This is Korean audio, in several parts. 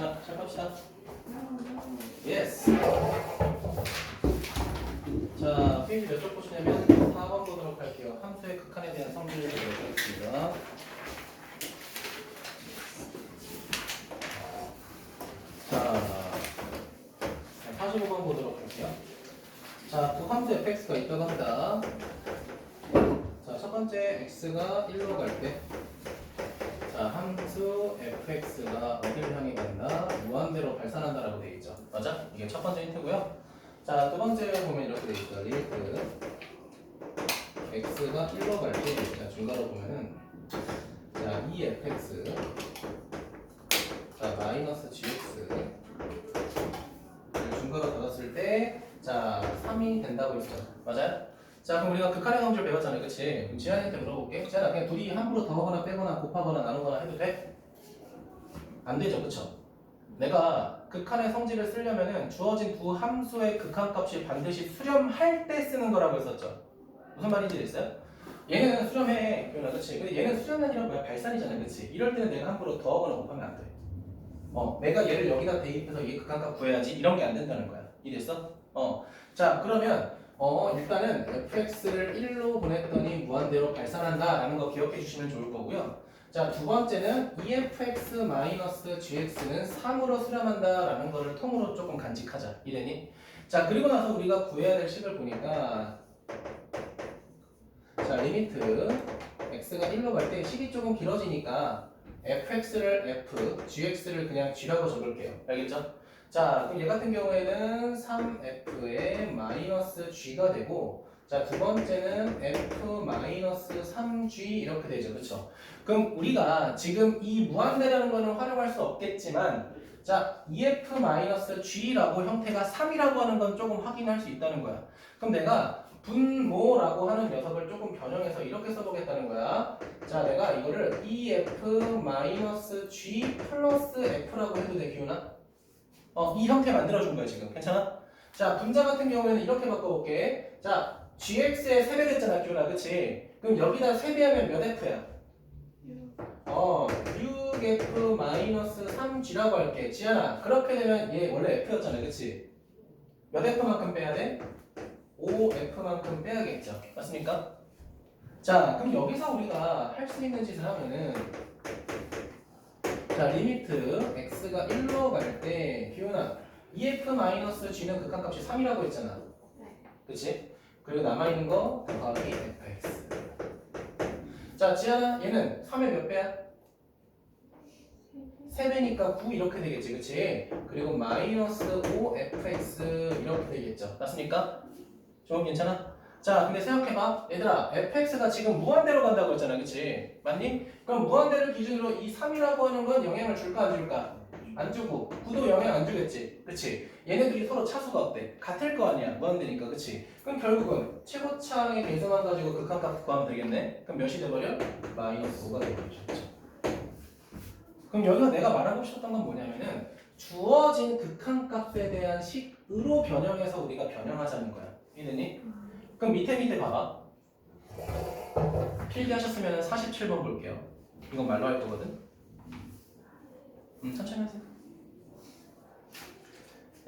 자, 시작합시다. 예스. 자, 페이지 몇 쪽 보시냐면 4번 보도록 할게요. 함수의 극한에 대한 성질을 보도록 하겠습니다. 자, 45번 보도록 할게요. 자, 두 함수 fx가 있다고 합니다. 자, 첫 번째 x가 1로 갈 때, 자, 함수 fx가 어디를 향해 간다? 무한대로 발산한다라고 되어 있죠. 맞아? 이게 첫 번째 힌트고요. 자, 두 번째 보면 이렇게 되어 있어요. 리스트 x가 1로 갈 때, 자, 중괄호 보면은 자, 2fx 자, 마이너스 gx 중괄호 닫았을 때, 자, 3이 된다고 했죠. 맞아요? 자, 그럼 우리가 극한의 성질 배웠잖아요. 그치? 그럼 지한이한테 물어볼게. 지한아, 그냥 둘이 함부로 더하거나 빼거나 곱하거나 나누거나 해도 돼? 안 되죠. 그쵸? 내가 극한의 성질을 쓰려면은 주어진 두 함수의 극한값이 반드시 수렴할 때 쓰는 거라고 했었죠. 무슨 말인지 됐어요? 얘는 수렴해. 그러나 그치? 근데 얘는 수렴이 아니라 뭐야? 발산이잖아. 그치? 이럴 때는 내가 함부로 더하거나 곱하면 안 돼. 어, 내가 얘를 여기다 대입해서 얘 극한값 구해야지. 이런 게 안 된다는 거야. 이해됐어? 어. 자, 그러면 어, 일단은 fx를 1로 보냈더니 무한대로 발산한다라는 거 기억해 주시면 좋을 거고요. 자, 두 번째는 efx-gx는 3으로 수렴한다라는 거를 통으로 조금 간직하자. 이래니? 자, 그리고 나서 우리가 구해야 될 식을 보니까 자, 리미트 x가 1로 갈 때 식이 조금 길어지니까 fx를 f, gx를 그냥 g라고 적을게요. 알겠죠? 자, 그럼 얘 같은 경우에는 3f의 마이너스 g가 되고, 자, 두 번째는 f 마이너스 3g 이렇게 되죠. 그쵸? 그럼 우리가 지금 이 무한대라는 거는 활용할 수 없겠지만, 자, ef 마이너스 g라고 형태가 3이라고 하는 건 조금 확인할 수 있다는 거야. 그럼 내가 분모라고 하는 녀석을 조금 변형해서 이렇게 써보겠다는 거야. 자, 내가 이거를 ef 마이너스 g 플러스 f라고 해도 돼, 기훈아? 어, 이 형태 만들어준 거야, 지금. 괜찮아? 자, 분자 같은 경우에는 이렇게 바꿔볼게. 자, gx에 3배 됐잖아, 기훈아. 그치? 그럼 여기다 3배하면 몇 f야? 어, 6f 마이너스 3g라고 할게. 지현아, 그렇게 되면 얘 원래 f였잖아, 그치? 몇 f만큼 빼야 돼? 5f만큼 빼야겠죠. 맞습니까? 자, 그럼 여기서 우리가 할 수 있는 짓을 하면은 자, 리미트 x가 1로 갈 때 기훈아 2f-g는 극한값이 3이라고 했잖아. 그치? 그리고 남아있는 거 더하기 fx. 자, 지현아 얘는 3의 몇 배야? 3배니까 9 이렇게 되겠지, 그치? 그리고 마이너스 5fx 이렇게 되겠죠. 맞습니까? 좀 괜찮아? 자, 근데 생각해봐. 얘들아, fx가 지금 무한대로 간다고 했잖아. 그치? 맞니? 그럼 무한대를 기준으로 이 3이라고 하는 건 영향을 줄까, 안 줄까? 안 주고. 9도 영향 안 주겠지? 그치? 얘네들이 서로 차수가 어때? 같을 거 아니야. 무한대니까. 그치? 그럼 결국은 최고차항의 계산만 가지고 극한값 구하면 되겠네? 그럼 몇이 돼버려? 마이너스 5가 돼버리죠. 그럼 여기서 내가 말하고 싶었던 건 뭐냐면은 주어진 극한값에 대한 식으로 변형해서 우리가 변형하자는 거야. 이해되니? 그럼 밑에 밑에 봐봐. 필기하셨으면 47번 볼게요. 이건 말로 할 거거든. 음, 천천히 하세요.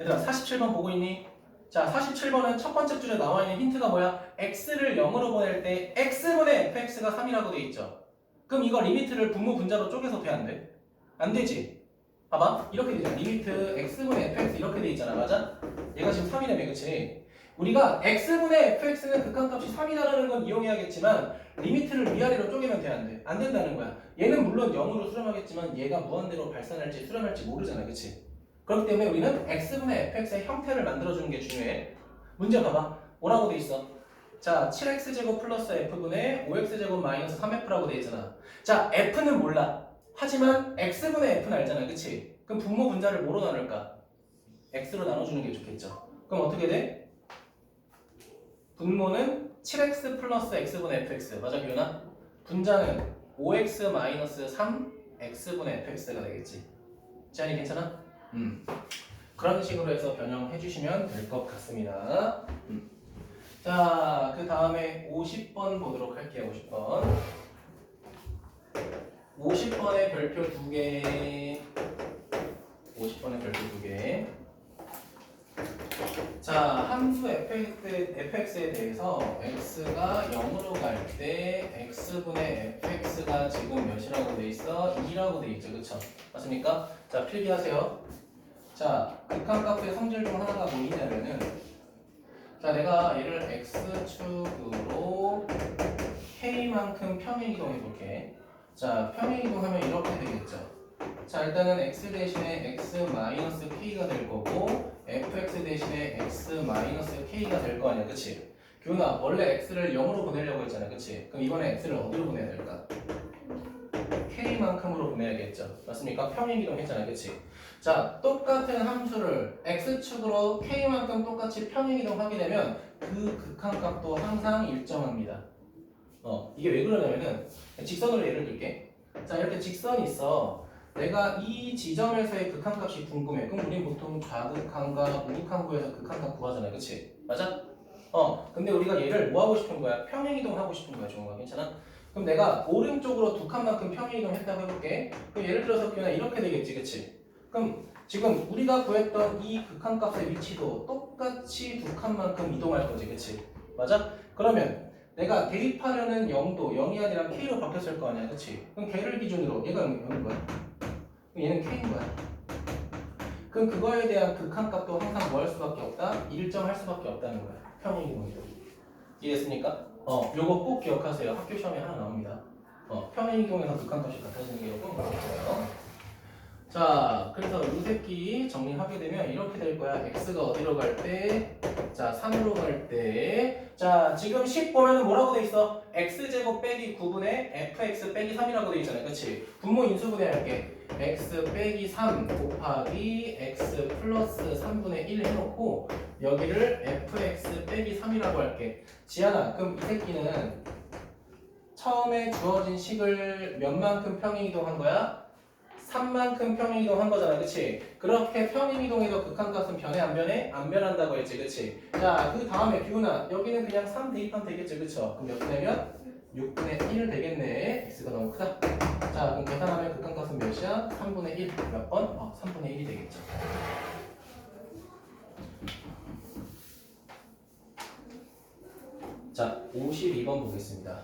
얘들아, 47번 보고 있니? 자, 47번은 첫 번째 줄에 나와 있는 힌트가 뭐야? x를 0으로 보낼 때 x분의 fx가 3이라고 돼 있죠. 그럼 이거 리미트를 분모 분자로 쪼개서 돼안 돼? 안 되지. 봐봐. 이렇게 되죠. 리미트 x분의 fx 이렇게 돼 있잖아. 맞아? 얘가 지금 3이라며, 그치? 우리가 x분의 fx는 극한값이 3이라는 건 이용해야겠지만 리미트를 위아래로 쪼개면 돼 안 돼? 안 된다는 거야. 얘는 물론 0으로 수렴하겠지만 얘가 무한대로 발산할지 수렴할지 모르잖아. 그치? 그렇기 때문에 우리는 x분의 fx의 형태를 만들어주는 게 중요해. 문제 봐봐. 뭐라고 돼 있어? 자, 7x제곱 플러스 f분의 5x제곱 마이너스 3f라고 돼 있잖아. 자, f는 몰라. 하지만 x분의 f는 알잖아. 그치? 그럼 분모 분자를 뭐로 나눌까? x로 나눠주는 게 좋겠죠. 그럼 어떻게 돼? 분모는 7x 플러스 x분의 fx 맞아 기훈아? 분자는 5x 마이너스 3 x분의 fx가 되겠지 지안이 괜찮아? 음 그런 식으로 해서 변형해 주시면 될 것 같습니다 음. 자 그 다음에 50번 보도록 할게요 50번 50번의 별표 두개 50번에 별표 두 개. 자, 함수 fx, fx에 대해서 x가 0으로 갈 때 x분의 fx가 지금 몇이라고 돼 있어? 2라고 돼 있죠. 그쵸? 맞습니까? 자, 필기하세요. 자, 극한값의 성질 중 하나가 뭐냐면은 자, 내가 얘를 x축으로 k만큼 평행 이동해 볼게. 자, 평행 이동하면 이렇게 되겠죠. 자, 일단은 x 대신에 x 마이너스 k가 될 거고 fx 대신에 x 마이너스 k가 될 거 아니야, 그치? 교훈아, 원래 x를 0으로 보내려고 했잖아, 그치? 그럼 이번에 x를 어디로 보내야 될까? K만큼으로 보내야겠죠. 맞습니까? 평행 이동했잖아, 그치? 자, 똑같은 함수를 x축으로 k만큼 똑같이 평행 이동하게 되면 그 극한값도 항상 일정합니다. 어, 이게 왜 그러냐면은 직선으로 예를 들게. 자, 이렇게 직선이 있어. 내가 이 지점에서의 극한값이 궁금해. 그럼 우린 보통 좌극한과 우극한 구에서 극한값 구하잖아, 그치? 맞아? 어, 근데 우리가 얘를 뭐 하고 싶은 거야? 평행 이동 하고 싶은 거야, 종호가 괜찮아? 그럼 내가 오른쪽으로 두 칸만큼 평행 이동 했다고 해볼게. 그럼 예를 들어서 그냥 이렇게 되겠지, 그치? 그럼 지금 우리가 구했던 이 극한값의 위치도 똑같이 두 칸만큼 이동할 거지, 그치? 맞아? 그러면 내가 대입하려는 0도 0이 아니라 k로 바뀌었을 거 아니야, 그치? 그럼 걔를 기준으로 얘가 0인 거야. 그럼 얘는 k인 거야. 그럼 그거에 대한 극한값도 항상 뭐 할 수밖에 없다? 일정할 수밖에 없다는 거야. 평행 이동이. 이해됐습니까? 어, 요거 꼭 기억하세요. 학교 시험에 하나 나옵니다. 어, 평행 이동에서 극한값이 같아지는 게 요거 나왔어요. 자, 그래서 이 새끼 정리하게 되면 이렇게 될 거야. x가 어디로 갈 때? 자, 3으로 갈 때. 자, 지금 10 보면은 뭐라고 돼 있어? x제곱 빼기 9분의 fx 빼기 3이라고 돼 있잖아요. 그치? 분모 인수 분해 할게. X 빼기 3 곱하기 x 플러스 3분의 1 해놓고 여기를 fx 빼기 3이라고 할게. 지안아, 그럼 이 새끼는 처음에 주어진 식을 몇만큼 평행 이동한 거야? 3만큼 평행 이동한 거잖아, 그치? 그렇게 평행 이동해도 극한값은 변해 안 변해? 안 변한다고 했지, 그치? 자, 그 다음에 비훈아, 여기는 그냥 3 대입하면 되겠지, 그쵸? 그럼 몇 분이면? 6분의 1 되겠네. x가 너무 크다. 자, 그럼 계산하면 극한값은 몇이야? 3분의 1. 몇 번? 어, 3분의 1이 되겠죠. 자, 52번 보겠습니다.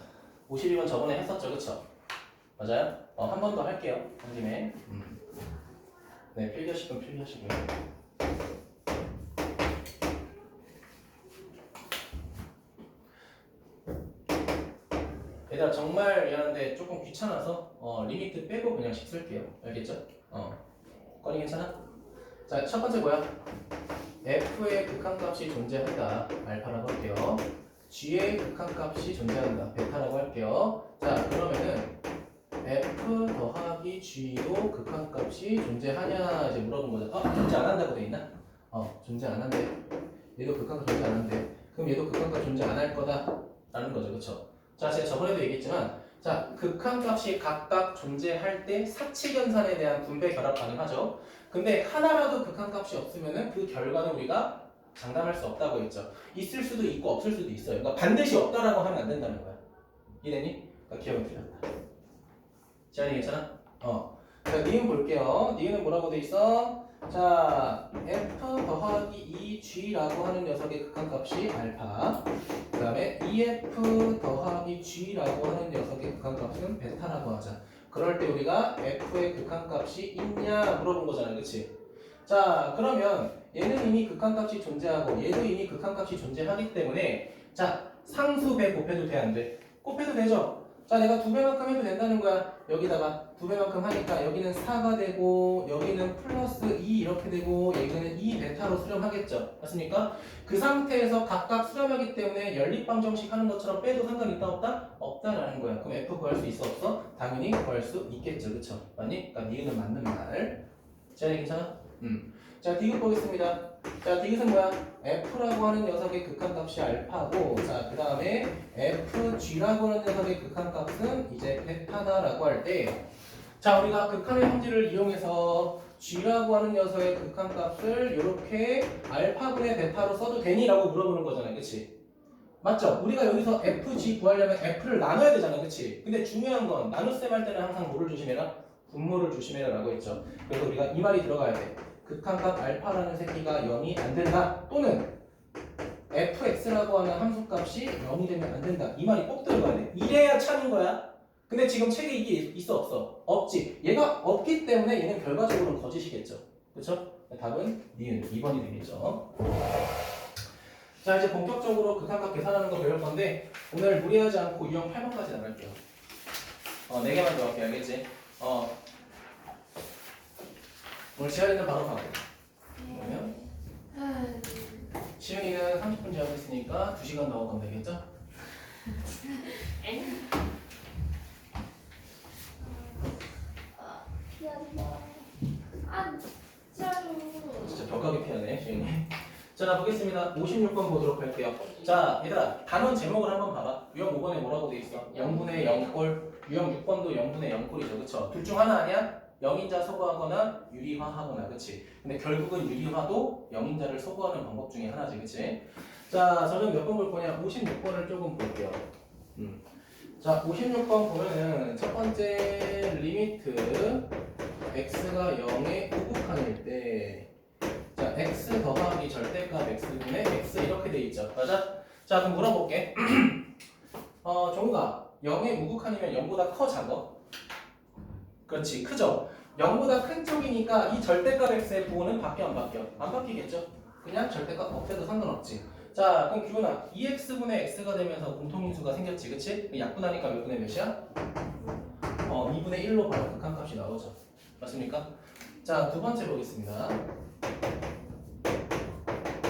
52번 저번에 했었죠, 그쵸? 맞아요? 어, 한 번 더 할게요. 한 김에. 음. 네, 필기하실 분 필기하시고요. 얘들아 정말 미안한데 조금 귀찮아서 어, 리미트 빼고 그냥 식 쓸게요. 알겠죠? 어. 건이 괜찮아? 자, 첫 번째 뭐야? f의 극한값이 존재한다. 알파라고 할게요. g의 극한값이 존재한다. 베타라고 할게요. 자, 그러면은 f 더하기 g도 극한값이 존재하냐 이제 물어본 거죠. 어, 존재 안 한다고 돼 있나? 어, 존재 안 한대. 얘도 극한값 존재 안 한대. 그럼 얘도 극한값 존재 안 할 거다라는 거죠, 그렇죠? 자, 제가 저번에도 얘기했지만, 자, 극한값이 각각 존재할 때 사칙연산에 대한 분배 결합 가능하죠. 근데 하나라도 극한값이 없으면은 그 결과는 우리가 장담할 수 없다고 했죠. 있을 수도 있고 없을 수도 있어요. 그러니까 반드시 없다라고 하면 안 된다는 거야. 이해되니? 그러니까 기억을 드렸다. 지안이 괜찮아? 어. 자, 니은 볼게요. 니은은 뭐라고 돼 있어? 자, f 더하기 2g라고 하는 녀석의 극한값이 알파. 그 다음에 EF 더하기 G라고 하는 녀석의 극한값은 베타라고 하자. 그럴 때 우리가 F의 극한값이 있냐 물어본 거잖아요. 그치? 자, 그러면 얘는 이미 극한값이 존재하고 얘도 이미 극한값이 존재하기 때문에 자, 상수 배 곱해도 돼, 안 돼? 곱해도 되죠? 자, 내가 두 배만큼 해도 된다는 거야. 여기다가 두 배만큼 하니까 여기는 4가 되고 여기는 플러스 2 이렇게 되고 여기는 2 베타로 수렴하겠죠. 맞습니까? 그 상태에서 각각 수렴하기 때문에 연립방 정식 하는 것처럼 빼도 상관이 있다 없다? 없다라는 거야. 그럼 F 구할 수 있어 없어? 당연히 구할 수 있겠죠. 그쵸? 맞니? 그러니까 니은은 맞는 말. 자, 괜찮아? 음. 자, 디귿 보겠습니다. 자, 디귿은 뭐야? F라고 하는 녀석의 극한값이 알파고 자, 그 다음에 FG라고 하는 녀석의 극한값은 이제 베타다라고 할 때 자, 우리가 극한의 성질을 이용해서 G라고 하는 녀석의 극한값을 이렇게 알파분의 베타로 써도 되니? 라고 물어보는 거잖아요. 그치? 맞죠? 우리가 여기서 FG 구하려면 F를 나눠야 되잖아. 그치? 근데 중요한 건 나눗셈 할 때는 항상 뭐를 조심해라? 분모를 조심해라 라고 했죠. 그래서 우리가 이 말이 들어가야 돼. 극한값 알파라는 새끼가 0이 안 된다. 또는 fx라고 하는 함수값이 0이 되면 안 된다. 이 말이 꼭 들어가야 돼. 이래야 차는 거야. 근데 지금 책에 이게 있어 없어? 없지. 얘가 없기 때문에 얘는 결과적으로는 거짓이겠죠. 그렇죠? 답은 니은 2번이 되겠죠. 자 이제 본격적으로 극한값 계산하는 거 배울 건데 오늘 무리하지 않고 유형 8번까지 나갈게요. 어, 4개만 더 할게 알겠지? 어. 오늘 지하리는 바로 가고 그러면 시윤이는 30분 지하고 있으니까 2시간 더 하면 되겠죠? 아. 진짜 벽하게 피하네 시윤이 자나 보겠습니다 56번 보도록 할게요 자 얘들아 단원 제목을 한번 봐봐 유형 5번에 뭐라고 돼 있어? 0분의 0꼴 유형 6번도 0분의 0꼴이죠 그쵸? 둘 중 하나 아니야? 0인자 소거하거나 유리화 하거나 그치? 근데 결국은 유리화도 0인자를 소거하는 방법 중에 하나지 그치? 자 저는 몇 번 볼 거냐 56번을 조금 볼게요 음. 자 56번 보면은 첫 번째 리미트 x가 0의 우극한일 때 자, x 더하기 절대값 x분의 x 이렇게 돼 있죠. 맞아? 자, 그럼 물어볼게. 어, 종우가 0의 우극한이면 0보다 커 작어? 그렇지, 크죠? 0보다 큰 쪽이니까 이 절대값 x의 부호는 바뀌어 안 바뀌어? 안 바뀌겠죠? 그냥 절대값 없애도 상관없지. 자, 그럼 기훈아, 2x분의 x가 되면서 공통인수가 생겼지, 그치? 약분하니까 몇 분의 몇이야? 어, 2분의 1로 바로 극한값이 나오죠. 맞습니까? 자, 두 번째 보겠습니다.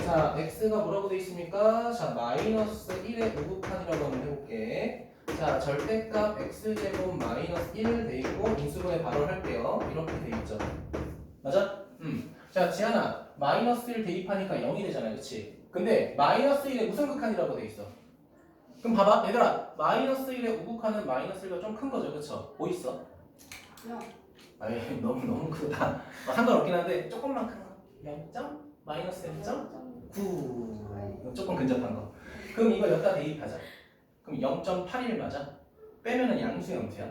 자, x가 뭐라고 돼 있습니까? 자, 마이너스 1의 우극한이라고 한번 해볼게. 자, 절대값 x제곱 마이너스 1 돼 있고 인수분해 바로 할게요. 이렇게 돼 있죠. 맞아? 음. 자, 지한아, 마이너스 1 대입하니까 0이 되잖아, 그치? 근데 마이너스 1의 무슨 극한이라고 돼 있어? 그럼 봐봐, 얘들아, 마이너스 1의 우극한은 마이너스 1가 좀 큰 거죠, 그쵸? 뭐 있어? 영. 아이, 너무 너무 크다. 어, 상관없긴 한데 조금만 큰 거. 0점? 마이너스 0점? 9 조금 근접한 거 그럼 이거 여기다 대입하자 그럼 0.81 맞아? 빼면은 양수 염수야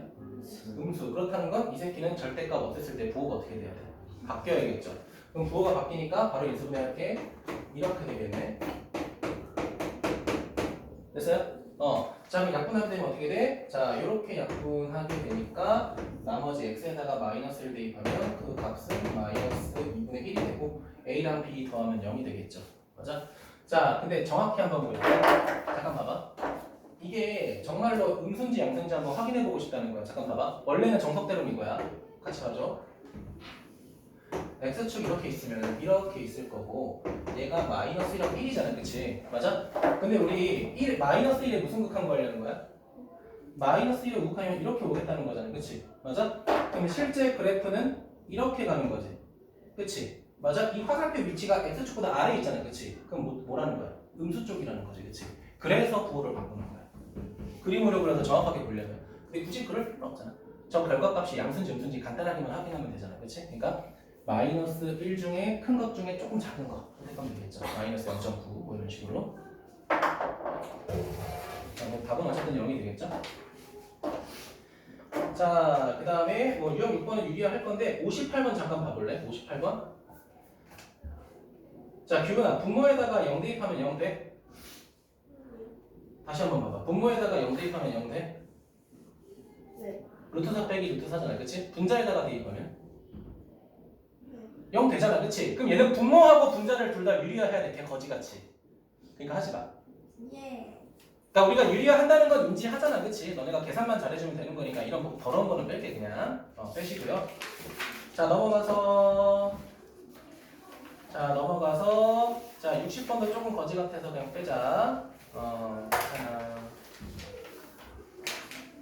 음수 그렇다는 건 이 새끼는 절대값 없앴을 때 부호가 어떻게 돼야 돼? 바뀌어야겠죠 그럼 부호가 바뀌니까 바로 인수분해할게 이렇게 되겠네 됐어요? 어, 자 그럼 약분하게 되면 어떻게 돼? 자 이렇게 약분하게 되니까 나머지 x에다가 마이너스를 대입하면 그 값은 마이너스 2분의 1이 되고 a랑 b 더하면 0이 되겠죠. 맞아? 자, 근데 정확히 한번 보자. 잠깐 봐봐. 이게 정말로 음수인지 양수인지 한번 확인해 보고 싶다는 거야. 잠깐 봐봐. 원래는 정석대로인 거야. 같이 봐줘. x축 이렇게 있으면 이렇게 있을 거고 얘가 마이너스 1하고 1이잖아. 그치? 맞아? 근데 우리 1, 마이너스 1에 무슨 극한 구하려는 거야? 마이너스 1에 우극하면 이렇게 오겠다는 거잖아. 그치? 맞아? 그럼 실제 그래프는 이렇게 가는 거지. 그치? 맞아? 이 화살표 위치가 x축보다 아래에 있잖아. 그치? 그럼 뭐, 뭐라는 거야? 음수 쪽이라는 거지. 그치? 그래서 부호를 바꾸는 거야. 그림으로 그려서 정확하게 보려면. 근데 굳이 그럴 필요 없잖아. 저 결과값이 양수인지 음수인지 간단하게만 확인하면 되잖아. 그치? 그러니까 마이너스 1 중에 큰 것 중에 조금 작은 거 선택하면 되겠죠. 마이너스 0.9 뭐 이런 식으로. 자, 뭐 답은 어쨌든 0이 되겠죠. 자, 그 다음에 뭐 유형 6번은 유리화 할 건데 58번 잠깐 봐볼래? 58번. 자, 규근아, 분모에다가 0 대입하면 0 돼? 다시 한번 봐봐. 분모에다가 0 대입하면 0 돼? 네. 루트 4 빼기 루트 4잖아, 그치? 분자에다가 대입하면 0 되잖아, 그치? 그럼 얘는 분모하고 분자를 둘 다 유리화해야 돼, 걔 거지같이. 그러니까 하지 마. 예. 그러니까 우리가 유리화한다는 건 인지하잖아, 그치? 너네가 계산만 잘해주면 되는 거니까 이런 거 더러운 거는 뺄게 그냥. 어, 빼시고요. 자 넘어가서 자 넘어가서 자 60번도 조금 거지 같아서 그냥 빼자. 어.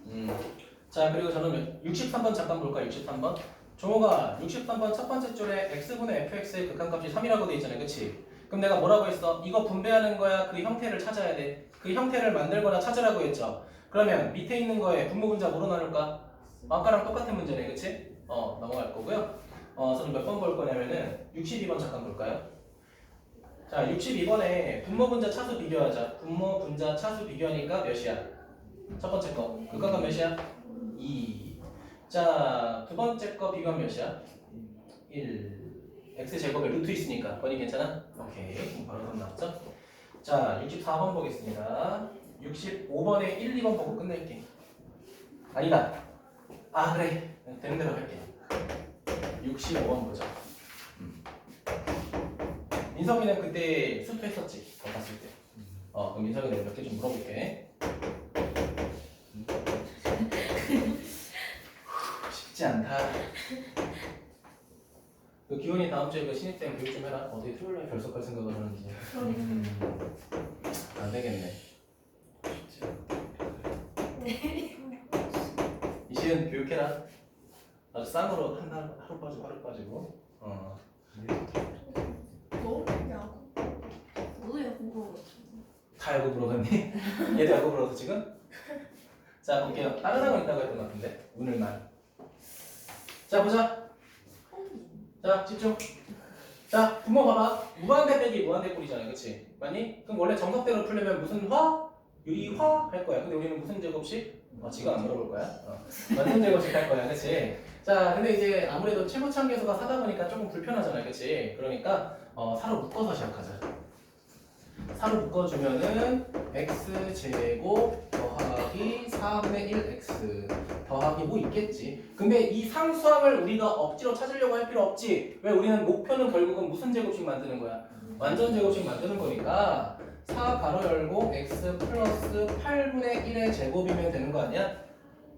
음. 자 그리고 저는 63번 잠깐 볼까? 63번. 종호가 63번 첫 번째 줄에 x분의 fx의 극한값이 3이라고 돼 있잖아요, 그치? 그럼 내가 뭐라고 했어? 이거 분배하는 거야. 그 형태를 찾아야 돼. 그 형태를 만들거나 찾으라고 했죠. 그러면 밑에 있는 거에 분모 분자 뭐로 나눌까? 아까랑 똑같은 문제네, 그치? 어, 넘어갈 거고요. 어, 저는 몇 번 볼 거냐면은 62번 잠깐 볼까요? 자, 62번에 분모 분자 차수 비교하자. 분모 분자 차수 비교하니까 몇이야? 첫 번째 거. 극한값 몇이야? 2. 자, 두 번째 거 비교하면 몇이야? 1. x 제곱에 루트 있으니까 건이 괜찮아? 오케이 바로 답 나왔죠? 자 64번 보겠습니다 65번에 1, 2번 보고 끝낼게 아니다 아 그래 되는 대로 할게 65번 보자 음. 민석이는 그때 수투했었지 더 봤을 때 어 그럼 민석이는 몇개 좀 물어볼게. 쉽지 않다. 그 기훈이 다음 주에 그 신입생 교육 좀 해라. 어떻게 토요일에 결석할 생각을 하는지. 음, 안 되겠네. 이시은 교육해라. 아주 쌍으로 한 달 하루 빠지고. 하루 빠지고. 어 너 야구. 보고. 다 보러 갔니? 얘도 보러 가서 지금? 자 볼게요 다른 상황 있다고 했던 것 같은데 오늘만 자 보자 자 집중 자 분모 봐봐 무한대 빼기 무한대 꼴이잖아 그치? 맞니? 그럼 원래 정석대로 풀려면 무슨 화? 유리화? 할 거야 근데 우리는 무슨 제곱식? 어, 지금 안 물어볼 거야 어. 완전 제곱식 할 거야 그치? 자 근데 이제 아무래도 최고참 계수가 사다 보니까 조금 불편하잖아 그치? 그러니까 어, 사로 묶어서 시작하자 사로 묶어주면은 x 제곱 더하기 4분의 1 x 더하기 뭐 있겠지. 근데 이 상수항을 우리가 억지로 찾으려고 할 필요 없지. 왜 우리는 목표는 결국은 무슨 제곱식 만드는 거야? 완전 제곱식 만드는 거니까 4 가로 열고 x 플러스 8분의 1의 제곱이면 되는 거 아니야?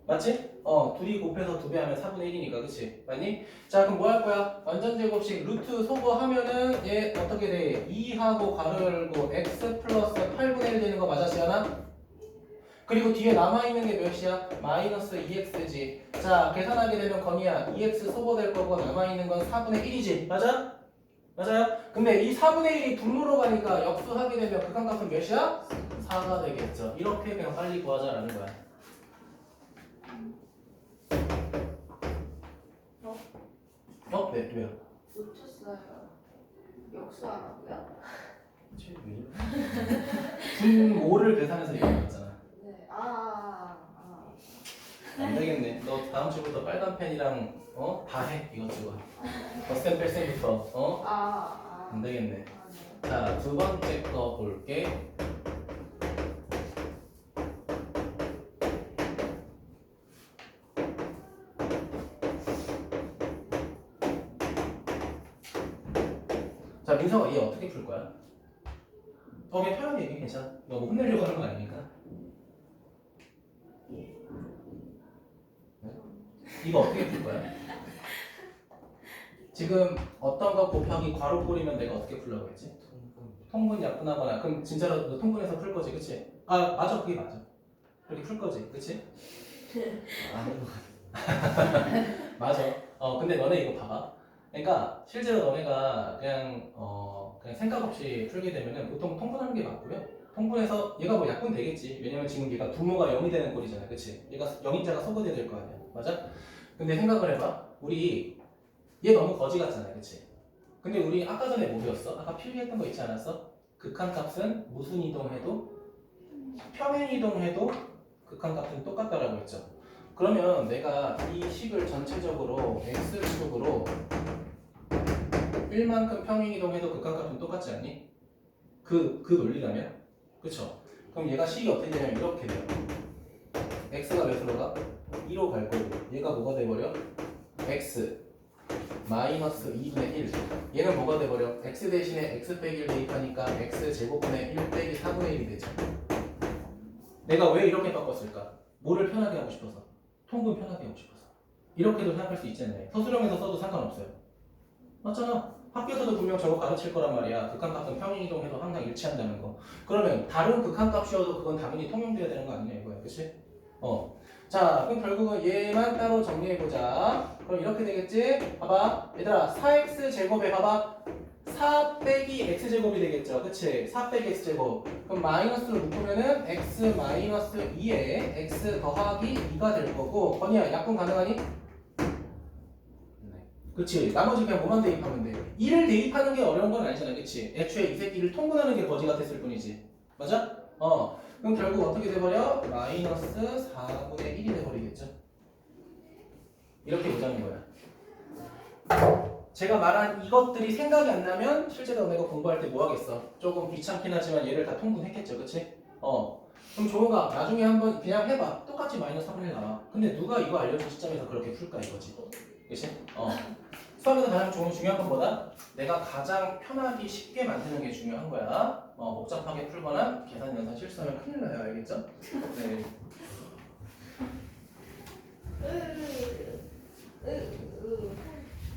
맞지? 어, 둘이 곱해서 두 배 하면 4분의 1이니까, 그치? 맞니? 자, 그럼 뭐 할 거야? 완전 제곱식 루트 소거하면은 얘 어떻게 돼? 2하고 가로 열고 x 플러스 8분의 1 되는 거 맞아, 시연아? 그리고 뒤에 남아있는 게 몇이야? 마이너스 2x지. 자, 계산하게 되면 건이야. 2x 소거될 거고 남아있는 건 4분의 1이지. 맞아? 맞아요? 근데 이 4분의 1이 분모로 가니까 역수하게 되면 극한값은 몇이야? 4가 되겠죠. 이렇게 그냥 빨리 구하자라는 거야. 어? 네, 왜요? 놓쳤어요. 역수하라고요? 분모를 계산해서 얘기했잖아. 네. 아. 아. 안 되겠네. 너 다음 주부터 빨간 펜이랑 어? 다 해. 이것저것. 덧셈 뺄셈부터 어? 아. 아. 안 되겠네. 아, 네. 자, 두 번째 거 볼게. 자, 민서가 얘 어떻게 풀 거야? 어, 그냥 편하게 얘기해, 괜찮아. 너 뭐 혼내려고 하는 거 아니니까. 네? 이거 어떻게 풀 거야? 지금 어떤 거 곱하기 괄호 뿌리면 내가 어떻게 풀려고 했지? 통분 약분하거나 그럼 진짜로 너 통분해서 풀 거지, 그치? 아 맞아, 그게 맞아. 그렇게 풀 거지, 그치? 것 같아. 맞아. 어 근데 너네 이거 봐봐. 그러니까 실제로 너네가 그냥 어 그냥 생각 없이 풀게 되면은 보통 통분하는 게 맞고요. 통분해서 얘가 뭐 약분 되겠지. 왜냐면 지금 얘가 분모가 0이 되는 꼴이잖아, 그치? 얘가 0인자가 소거돼야 될 거 아니야, 맞아? 근데 생각을 해봐. 우리 얘 너무 거지 같잖아, 그치? 근데 우리 아까 전에 뭐 배웠어? 아까 필기했던 거 있지 않았어? 극한값은 무슨 이동해도 평행 이동해도 극한값은 똑같다라고 했죠. 그러면 내가 이 식을 전체적으로 x축으로 1만큼 평행 이동해도 극한값은 똑같지 않니? 그, 그 논리라면? 그쵸? 그럼 얘가 식이 어떻게 되냐면 이렇게 돼요. x가 몇으로 가? 2로 갈 거고 얘가 뭐가 돼버려? x 마이너스 2분의 1 얘는 뭐가 돼버려? x 대신에 x 빼기 1 대입하니까 x 제곱분의 1 빼기 4분의 1이 되죠. 내가 왜 이렇게 바꿨을까? 뭐를 편하게 하고 싶어서? 통분 편하게 하고 싶어서. 이렇게도 생각할 수 있잖아요. 서술형에서 써도 상관없어요. 맞잖아. 학교에서도 분명 저거 가르칠 거란 말이야. 극한값은 평행이동해도 항상 일치한다는 거. 그러면 다른 극한값이어도 그건 당연히 통용돼야 되는 거 아니냐 이거야. 그치? 어. 자 그럼 결국은 얘만 따로 정리해보자 그럼 이렇게 되겠지? 봐봐 얘들아 4x 제곱에 봐봐 4 빼기 x 제곱이 되겠죠 그치? 4 빼기 x 제곱 그럼 마이너스로 묶으면은 x 마이너스 2에 x 더하기 2가 될 거고 건이야 약분 가능하니? 네. 그치 나머지 그냥 뭐만 대입하면 돼 2를 대입하는 게 어려운 건 아니잖아 그치 애초에 이 새끼를 통분하는 게 거지 같았을 뿐이지 맞아? 어 그럼 결국 어떻게 돼버려? 마이너스 4분의 1이 돼버리겠죠 이렇게 보자는 거야 제가 말한 이것들이 생각이 안 나면 실제로 내가 공부할 때 뭐 하겠어? 조금 귀찮긴 하지만 얘를 다 통분했겠죠, 그치? 어. 그럼 조호가 나중에 한번 그냥 해봐. 똑같이 마이너스 3분의 1 나와. 근데 누가 이거 알려준 시점에서 그렇게 풀까 이거지. 그치? 어. 수학에서 가장 중- 중요한 건 뭐다? 내가 가장 편하기 쉽게 만드는 게 중요한 거야. 어, 복잡하게 풀거나 계산 연산 실수하면 큰일 나요, 알겠죠? 네.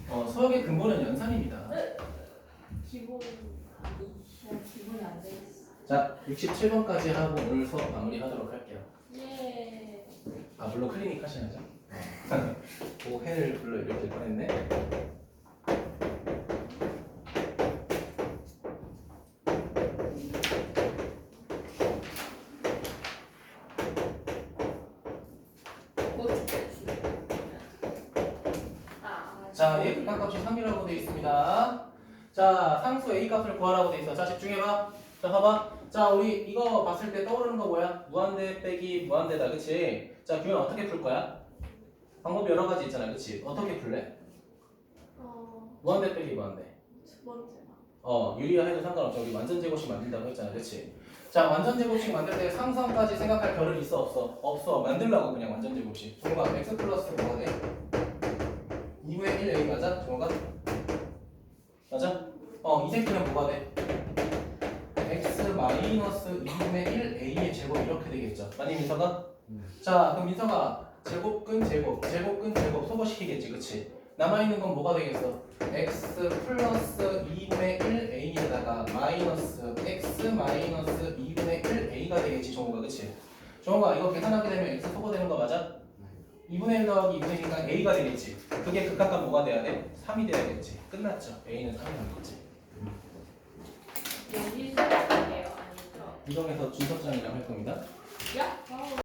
어, 수학의 근본은 연산입니다. 기본 아니 안. 자, 67번까지 하고 오늘 수업 마무리하도록 할게요. 예. 아, 물론 클리닉 하셔야죠. 오, 해를 불러 이렇게 될 뻔했네. 어떻게 했어? 아. 자, A 극한값이 3이라고 되어 있습니다. 자, 상수 A 값을 구하라고 되어 있어. 자, 집중해봐. 자, 봐봐. 자, 우리 이거 봤을 때 떠오르는 거 뭐야? 무한대 빼기 무한대다, 그치? 자, 규현 어떻게 풀 거야? 방법이 여러 가지 있잖아, 그치? 어떻게 풀래? 어. 무한대 빼기 무한대. 두 번째가. 어, 유리화 해도 상관없죠. 우리 완전 제곱식 만든다고 했잖아, 그치? 자, 완전 제곱식 만들 때 상수함까지 생각할 겨를 있어, 없어? 없어. 만들라고 그냥 완전 제곱식. 종가 x 플러스 뭐가 돼? 2세트는 뭐가 돼? x 마이너스 2분의 1a의 제곱 이렇게 되겠죠. 아니 민서가? 음. 자 그럼 민서가 제곱근 제곱, 제곱근 제곱 소거시키겠지, 그렇지? 남아있는 건 뭐가 되겠어? x 플러스 2분의 1a에다가 마이너스 x 마이너스 2분의 1a가 되겠지, 정우가, 그치? 정우가 이거 계산하게 되면 x 소거되는 거 맞아? 2분의 1 더하기 2분의 1이니까 a가 되겠지. 그게 극각값 뭐가 돼야 돼? 3이 돼야겠지. 끝났죠. a는 3이 남겠지. 여기서 할게요. 아니죠. 이동해서 준석장이랑 할 겁니다. 야. 바로.